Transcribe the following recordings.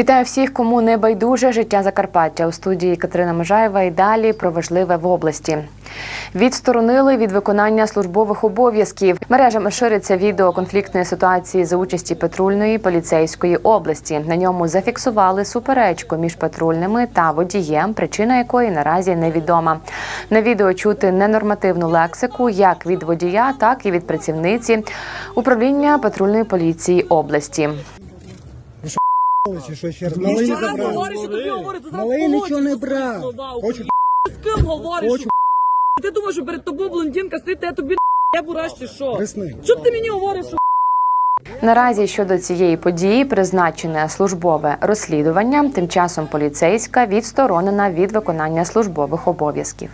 Вітаю всіх, кому не байдуже життя Закарпаття у студії Катерина Можаєва. І далі про важливе в області. Відсторонили від виконання службових обов'язків. Мережами шириться відео конфліктної ситуації за участі патрульної поліцейської області. На ньому зафіксували суперечку між патрульними та водієм, причина якої наразі невідома. На відео чути ненормативну лексику як від водія, так і від працівниці управління патрульної поліції області. Чи що ще раз? Малий не Ще раз забрав. говориш, тобі зараз Малий получиш нічого не свої брав. слова. Хочу З ким говориш? Хочу. Ти думаєш, що перед тобою блондинка стоїть, я тобі я бураш чи що? Присни. Що ти мені говориш? що Наразі щодо цієї події призначене службове розслідування. Тим часом поліцейська відсторонена від виконання службових обов'язків.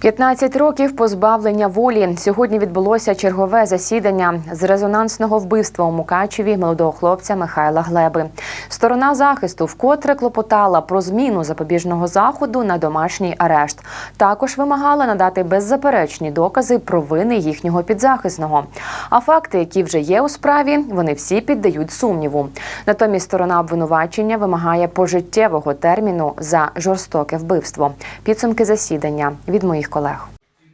15 років позбавлення волі. Сьогодні відбулося чергове засідання з резонансного вбивства у Мукачеві молодого хлопця Михайла Глеби. Сторона захисту вкотре клопотала про зміну запобіжного заходу на домашній арешт. Також вимагала надати беззаперечні докази про вини їхнього підзахисного. А факти, які вже є у справі, вони всі піддають сумніву. Натомість сторона обвинувачення вимагає пожиттєвого терміну за жорстоке вбивство. Підсумки засідання від моїх колег.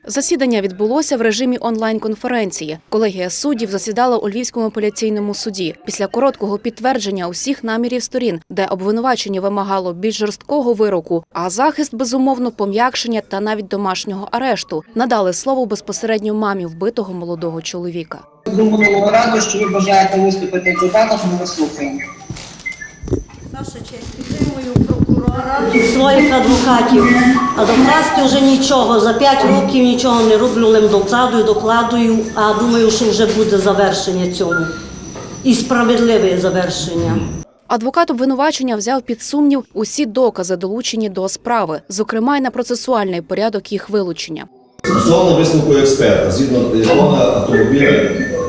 Засідання відбулося в режимі онлайн-конференції. Колегія суддів засідала у Львівському апеляційному суді після короткого підтвердження усіх намірів сторін, де обвинувачення вимагало більш жорсткого вироку, а захист безумовно пом'якшення та навіть домашнього арешту. Надали слово безпосередньо мамі вбитого молодого чоловіка. Думаю, раду, що ви бажаєте виступити в дебатах, ми вас слухаємо. Ваша честь, і своїх адвокатів. А Адвокатськи вже нічого, за п'ять років нічого не роблю, лим докладую, докладую, а думаю, що вже буде завершення цьому. І справедливе завершення. Адвокат обвинувачення взяв під сумнів усі докази, долучені до справи, зокрема й на процесуальний порядок їх вилучення. Стосовно висновку експерта, згідно якого на е,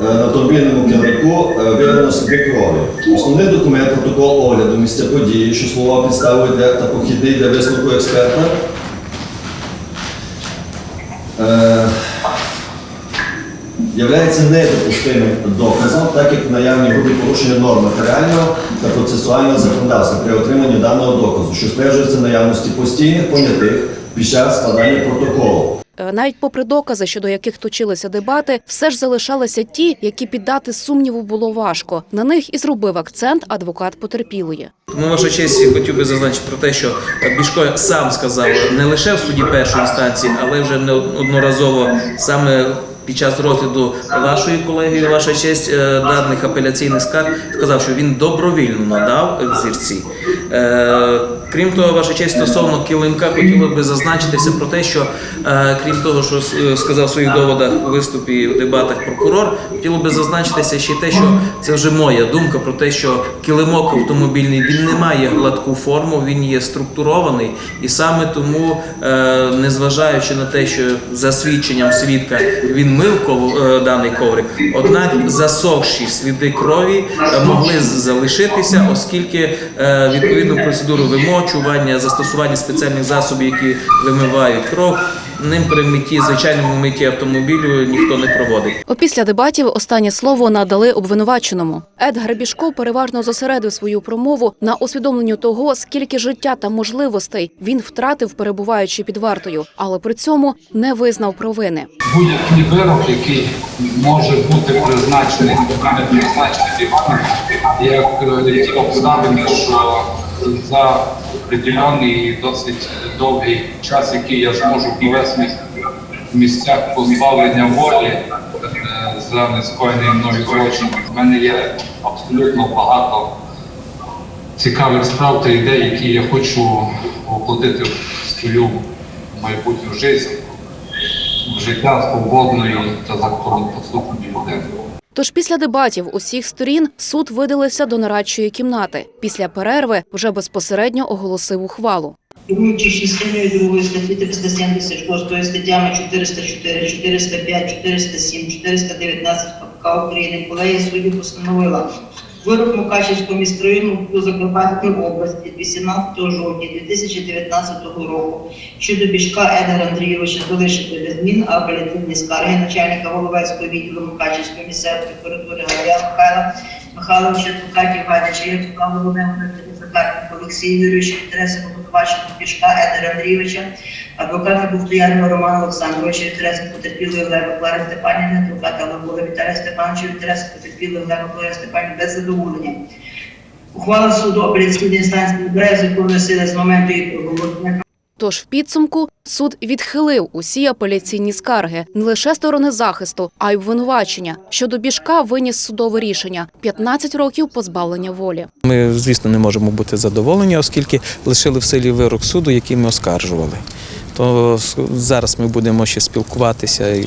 на автомобільному керівнику е, виявлено сліди крові. Основний документ протокол огляду місця події, що слова підставою для та похідний для висновку експерта. Е, Являється недопустимим доказом, так як наявні грубі порушення норм матеріального та процесуального законодавства при отриманні даного доказу, що стверджується наявності постійних понятих під час складання протоколу. Е, Навіть попри докази, щодо яких точилися дебати, все ж залишалися ті, які піддати сумніву було важко. На них і зробив акцент адвокат потерпілої. Тому, ваша честь, хотів би зазначити про те, що Бішко сам сказав не лише в суді першої інстанції, але вже неодноразово саме під час розгляду вашої колегії, ваша честь е, даних апеляційних скарг, сказав, що він добровільно надав зірці. Крім того, ваша честь стосовно килимка, хотіло би зазначитися про те, що е, крім того, що е, сказав в своїх доводах у виступі в дебатах прокурор, хотіло би зазначитися ще те, що це вже моя думка про те, що килимок автомобільний він не має гладку форму, він є структурований, і саме тому, е, незважаючи на те, що за свідченням свідка він мив ков- е, даний коврик, однак засохші сліди крові могли залишитися, оскільки відповідну процедуру вимочування, застосування спеціальних засобів, які вимивають кров, ним при митті, звичайному митті автомобілю ніхто не проводить. Опісля дебатів останнє слово надали обвинуваченому. Ед Гребішко переважно зосередив свою промову на усвідомленню того, скільки життя та можливостей він втратив, перебуваючи під вартою, але при цьому не визнав провини. будь-який вирок, який може бути призначений, не призначений як е, ті обставини, що за приділений і досить довгий час, який я зможу провести в місцях позбавлення волі е, за нескоєний мною злочин. У мене є абсолютно багато цікавих справ та ідей, які я хочу воплотити в свою майбутню життя в життя свободної та законопослухної людини. Тож після дебатів усіх сторін суд видалився до нарадчої кімнати. Після перерви вже безпосередньо оголосив ухвалу. Керуючи частиною другої статті 376 статтями 404, 405, 407, 419 КПК України, колегія суддів постановила вирок Мукачівського міськрайону у Закарпатській області 18 жовтня 2019 року щодо Бішка Едгара Андрійовича залишити без змін, апеляційні скарги начальника Головецького відділу Мукачівської місцевої прокуратури Галія Михайла Михайловича, Тукатів Гадяча, Ярослава Володимира, Закарпенка, Олексія Юрійович, Тереса Боготовача, Пішка, Едера Андрійовича, адвоката Буфтоярного Романа Олександровича, інтереси Потерпілої Глеба Клари Степанівни, адвоката Лавола Віталія Степановича, інтереси Потерпілої Глеба Клари Степанівни без задоволення. Ухвала суду апеляційної інстанції набирає законної сили з моменту її. Тож в підсумку суд відхилив усі апеляційні скарги не лише сторони захисту, а й обвинувачення. Щодо біжка виніс судове рішення 15 років позбавлення волі. Ми, звісно, не можемо бути задоволені, оскільки лишили в силі вирок суду, який ми оскаржували. То зараз ми будемо ще спілкуватися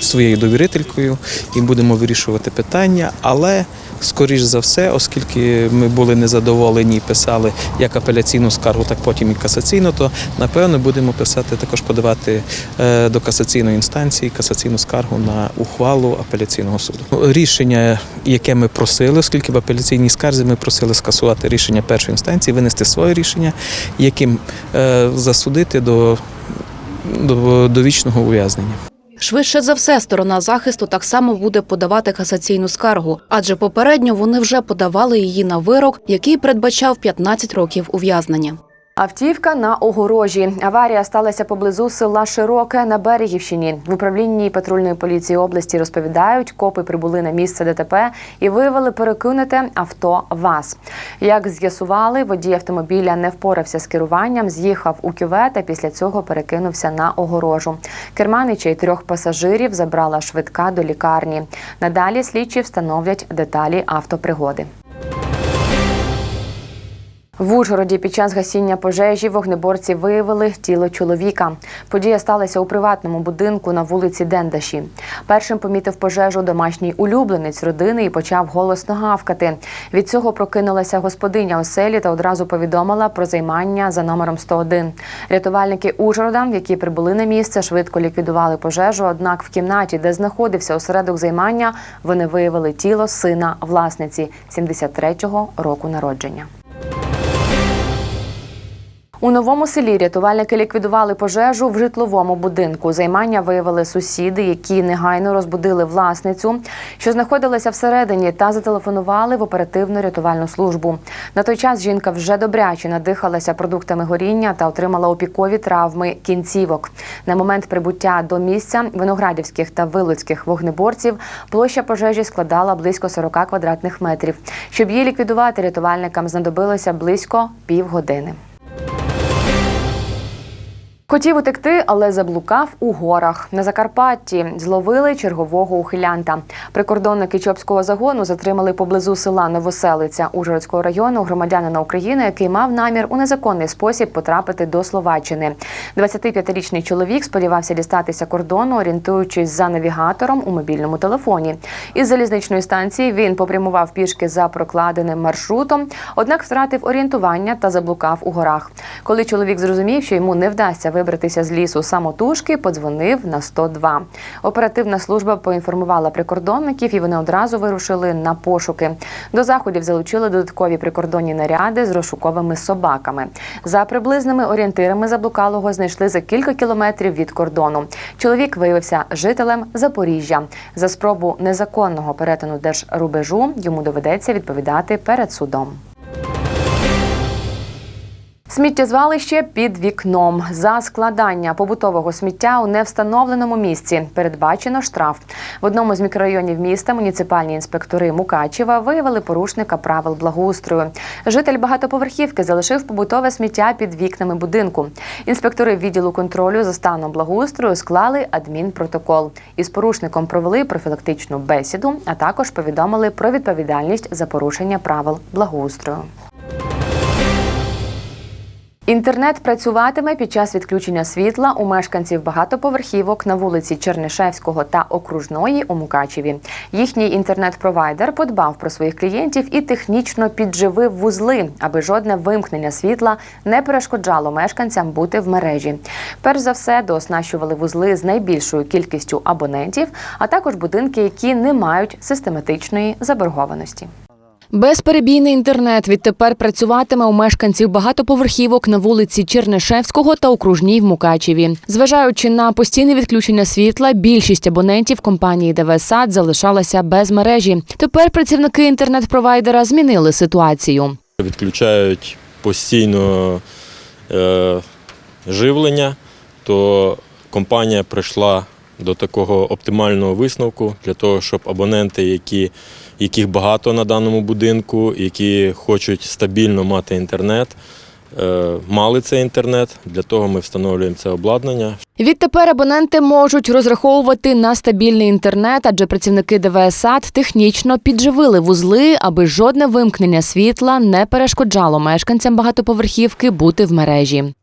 своєю довірителькою і будемо вирішувати питання. Але, скоріш за все, оскільки ми були незадоволені і писали як апеляційну скаргу, так потім і касаційну, то напевно будемо писати також подавати е, до касаційної інстанції касаційну скаргу на ухвалу апеляційного суду. Рішення, яке ми просили, оскільки в апеляційній скарзі ми просили скасувати рішення першої інстанції, винести своє рішення, яким е, засудити до довічного ув'язнення. Швидше за все, сторона захисту так само буде подавати касаційну скаргу, адже попередньо вони вже подавали її на вирок, який передбачав 15 років ув'язнення. Автівка на огорожі. Аварія сталася поблизу села Широке на Берегівщині. В управлінні патрульної поліції області розповідають, копи прибули на місце ДТП і виявили перекинуте авто ВАЗ. Як з'ясували, водій автомобіля не впорався з керуванням, з'їхав у кювет, а після цього перекинувся на огорожу. Керманича й трьох пасажирів забрала швидка до лікарні. Надалі слідчі встановлять деталі автопригоди. В Ужгороді під час гасіння пожежі вогнеборці виявили тіло чоловіка. Подія сталася у приватному будинку на вулиці Дендаші. Першим помітив пожежу домашній улюбленець родини і почав голосно гавкати. Від цього прокинулася господиня оселі та одразу повідомила про займання за номером 101. Рятувальники Ужгорода, які прибули на місце, швидко ліквідували пожежу. Однак в кімнаті, де знаходився осередок займання, вони виявили тіло сина власниці 73-го року народження. У новому селі рятувальники ліквідували пожежу в житловому будинку. Займання виявили сусіди, які негайно розбудили власницю, що знаходилася всередині, та зателефонували в оперативну рятувальну службу. На той час жінка вже добряче надихалася продуктами горіння та отримала опікові травми кінцівок. На момент прибуття до місця виноградівських та вилуцьких вогнеборців площа пожежі складала близько 40 квадратних метрів. Щоб її ліквідувати, рятувальникам знадобилося близько півгодини. Хотів утекти, але заблукав у горах. На Закарпатті зловили чергового ухилянта. Прикордонники Чопського загону затримали поблизу села Новоселиця Ужгородського району громадянина України, який мав намір у незаконний спосіб потрапити до Словаччини. 25-річний чоловік сподівався дістатися кордону, орієнтуючись за навігатором у мобільному телефоні. Із залізничної станції він попрямував пішки за прокладеним маршрутом, однак втратив орієнтування та заблукав у горах. Коли чоловік зрозумів, що йому не вдасться вибратися з лісу самотужки, подзвонив на 102. Оперативна служба поінформувала прикордонників, і вони одразу вирушили на пошуки. До заходів залучили додаткові прикордонні наряди з розшуковими собаками. За приблизними орієнтирами заблукалого знайшли за кілька кілометрів від кордону. Чоловік виявився жителем Запоріжжя. За спробу незаконного перетину держрубежу йому доведеться відповідати перед судом. Сміттєзвалище під вікном за складання побутового сміття у невстановленому місці передбачено штраф. В одному з мікрорайонів міста муніципальні інспектори Мукачева виявили порушника правил благоустрою. Житель багатоповерхівки залишив побутове сміття під вікнами будинку. Інспектори відділу контролю за станом благоустрою склали адмінпротокол. Із порушником провели профілактичну бесіду, а також повідомили про відповідальність за порушення правил благоустрою. Інтернет працюватиме під час відключення світла у мешканців багатоповерхівок на вулиці Чернишевського та Окружної у Мукачеві. Їхній інтернет-провайдер подбав про своїх клієнтів і технічно підживив вузли, аби жодне вимкнення світла не перешкоджало мешканцям бути в мережі. Перш за все, дооснащували вузли з найбільшою кількістю абонентів, а також будинки, які не мають систематичної заборгованості. Безперебійний інтернет відтепер працюватиме у мешканців багатоповерхівок на вулиці Чернишевського та окружній в Мукачеві. Зважаючи на постійне відключення світла, більшість абонентів компанії ДВСАД залишалася без мережі. Тепер працівники інтернет-провайдера змінили ситуацію. відключають постійно е, живлення, то компанія прийшла до такого оптимального висновку для того, щоб абоненти, які, яких багато на даному будинку, які хочуть стабільно мати інтернет, е, мали цей інтернет. Для того ми встановлюємо це обладнання, Відтепер абоненти можуть розраховувати на стабільний інтернет, адже працівники ДВСАД технічно підживили вузли, аби жодне вимкнення світла не перешкоджало мешканцям багатоповерхівки бути в мережі.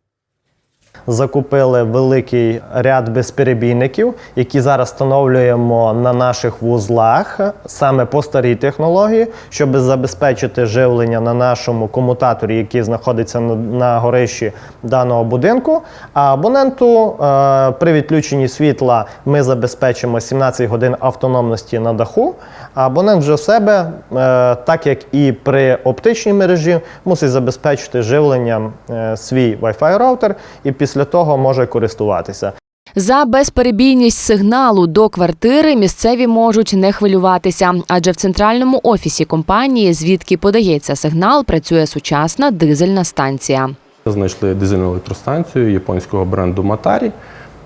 Закупили великий ряд безперебійників, які зараз встановлюємо на наших вузлах саме по старій технології, щоб забезпечити живлення на нашому комутаторі, який знаходиться на, горищі даного будинку. А абоненту е, при відключенні світла ми забезпечимо 17 годин автономності на даху. А абонент вже в себе, е, так як і при оптичній мережі, мусить забезпечити живленням е, свій Wi-Fi раутер і після того може користуватися. За безперебійність сигналу до квартири місцеві можуть не хвилюватися, адже в центральному офісі компанії, звідки подається сигнал, працює сучасна дизельна станція. Знайшли дизельну електростанцію японського бренду Матарі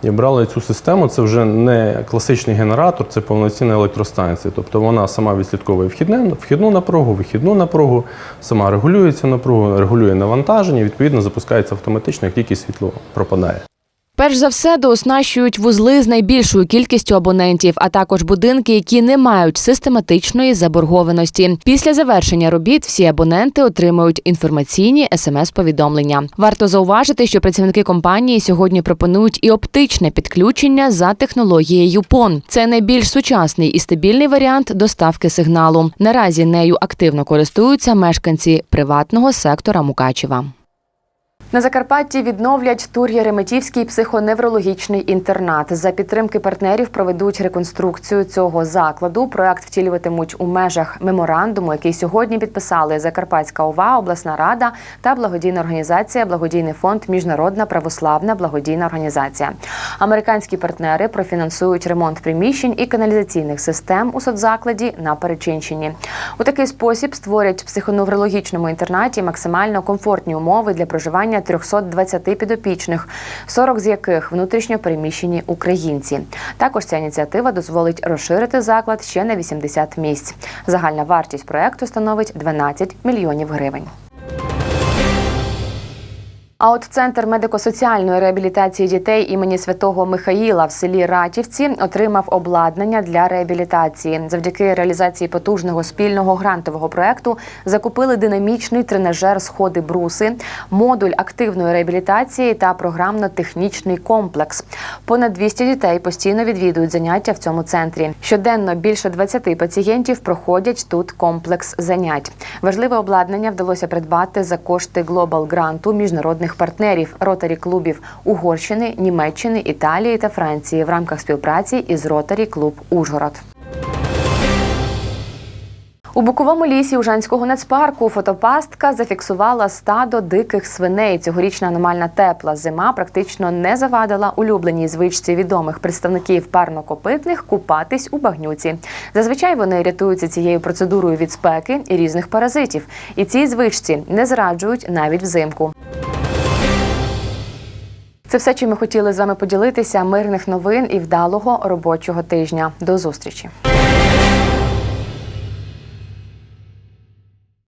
і брали цю систему. Це вже не класичний генератор, це повноцінна електростанція. Тобто вона сама відслідковує вхідне, вхідну напругу, вихідну напругу, сама регулюється напругу, регулює навантаження, відповідно запускається автоматично, як тільки світло пропадає. Перш за все дооснащують вузли з найбільшою кількістю абонентів, а також будинки, які не мають систематичної заборгованості. Після завершення робіт всі абоненти отримують інформаційні смс-повідомлення. Варто зауважити, що працівники компанії сьогодні пропонують і оптичне підключення за технологією PON. Це найбільш сучасний і стабільний варіант доставки сигналу. Наразі нею активно користуються мешканці приватного сектора Мукачева. На Закарпатті відновлять тур Єреметівський психоневрологічний інтернат. За підтримки партнерів проведуть реконструкцію цього закладу. Проект втілюватимуть у межах меморандуму, який сьогодні підписали Закарпатська ОВА, обласна рада та благодійна організація Благодійний фонд Міжнародна православна благодійна організація. Американські партнери профінансують ремонт приміщень і каналізаційних систем у соцзакладі на Перечинщині. У такий спосіб створять в психоневрологічному інтернаті максимально комфортні умови для проживання 320 підопічних, 40 з яких внутрішньо переміщені українці. Також ця ініціатива дозволить розширити заклад ще на 80 місць. Загальна вартість проекту становить 12 мільйонів гривень. А от центр медико-соціальної реабілітації дітей імені святого Михаїла в селі Ратівці отримав обладнання для реабілітації. Завдяки реалізації потужного спільного грантового проекту закупили динамічний тренажер сходи бруси, модуль активної реабілітації та програмно-технічний комплекс. Понад 200 дітей постійно відвідують заняття в цьому центрі. Щоденно більше 20 пацієнтів проходять тут комплекс занять. Важливе обладнання вдалося придбати за кошти Global гранту міжнародних партнерів ротарі клубів Угорщини, Німеччини, Італії та Франції в рамках співпраці із Ротарі Клуб Ужгород. У Буковому лісі Ужанського нацпарку фотопастка зафіксувала стадо диких свиней. Цьогорічна аномальна тепла зима практично не завадила улюбленій звичці відомих представників парнокопитних купатись у багнюці. Зазвичай вони рятуються цією процедурою від спеки і різних паразитів. І цій звичці не зраджують навіть взимку. Це все, чим ми хотіли з вами поділитися. Мирних новин і вдалого робочого тижня. До зустрічі.